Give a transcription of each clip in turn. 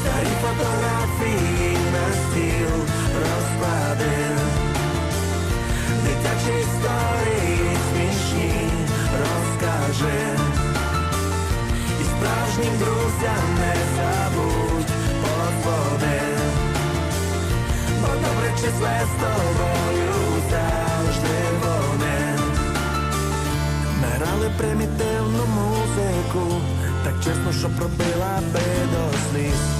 Старі фотографії на стіл розкладив. Дитячі історії смішні розкажи. І справжнім друзям не забудь подзвони. Бо добре числе з тобою завжди вони. Ми примітивну музику, так чесно, що пробила би до сліз.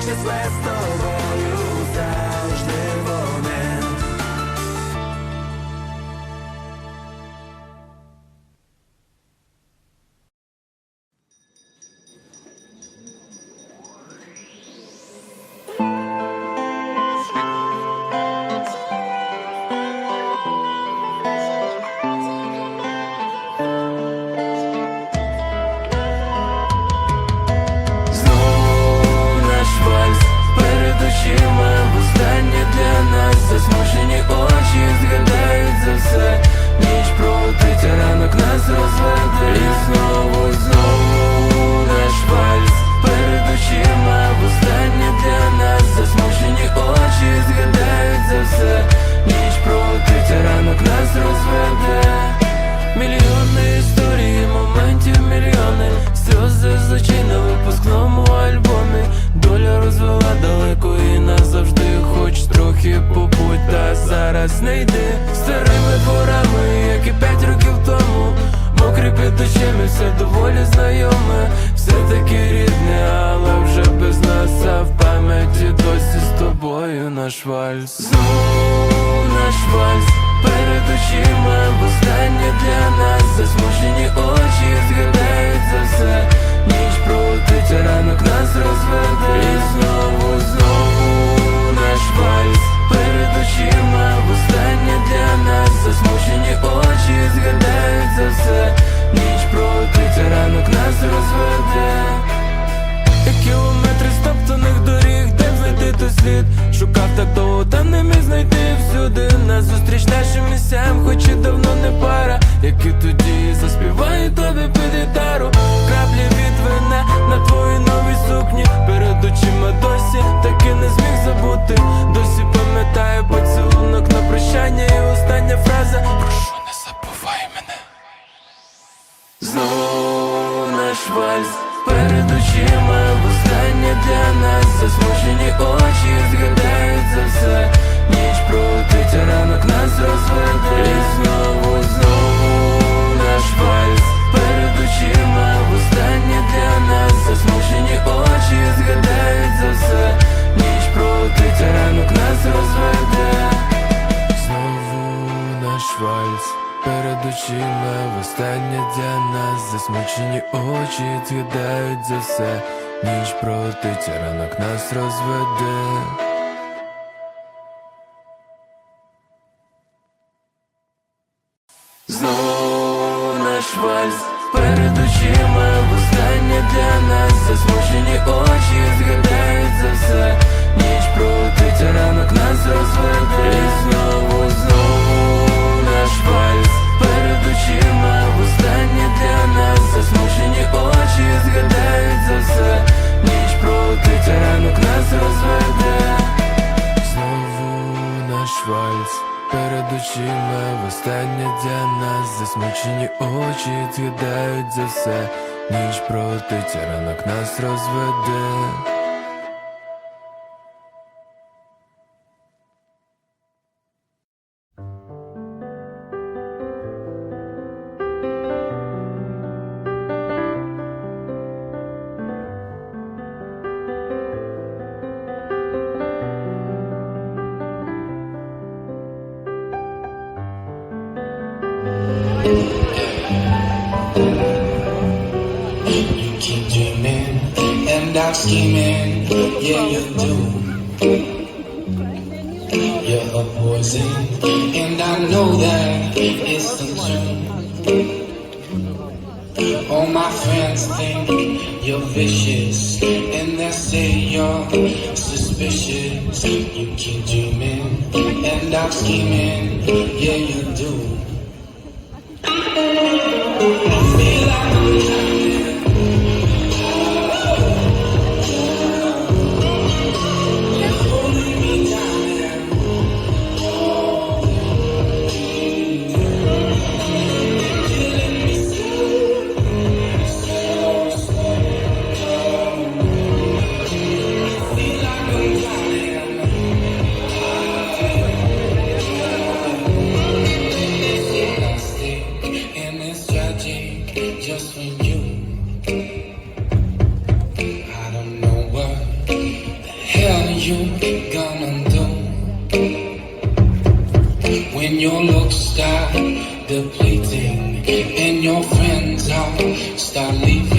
числе з тобою засмучені очі Згадають за все. Ніч проутить, а ранок нас розведе. І знову, знову Старими дворами, як і п'ять років тому. Мокрі під очима, все доволі знайоме. Все таки рідне, але вже без нас. А в пам'яті досі з тобою наш вальс. Знову наш вальс. Перед очима Востаннє для нас. Засмучені так довго, та не міг знайти всюди. Нас зустріч нашим місцям, хоч і давно не пара. Як і тоді заспіваю тобі під гітару. Краплі від вина на твоїй новій сукні. Перед очима досі так і не зміг забути. Досі пам'ятаю поцілунок на прощання І остання фраза. Прошу, не забувай мене. Знову наш вальс перед очима для нас Засмучені очі згадають за все. Ніч пролетить, ранок нас розведе. І знову, знову наш вальс Перед очима. Востаннє для нас Засмучені очі згадають за все. Ніч пролетить, ранок нас розведе. Знову наш вальс Перед очима. Востаннє для нас засмучені очі відгадають за все. Ніч проти ранок нас розведе. Вальс перед очима Востаннє для нас засмучені очі відгадають за все. Ніч проти ранок нас розведе and I'm scheming. Yeah, you do. You're a poison, and I know that it's untrue. All my friends think you're vicious, and they say you're suspicious. You keep dreaming and I'm scheming. Yeah, you do. I leave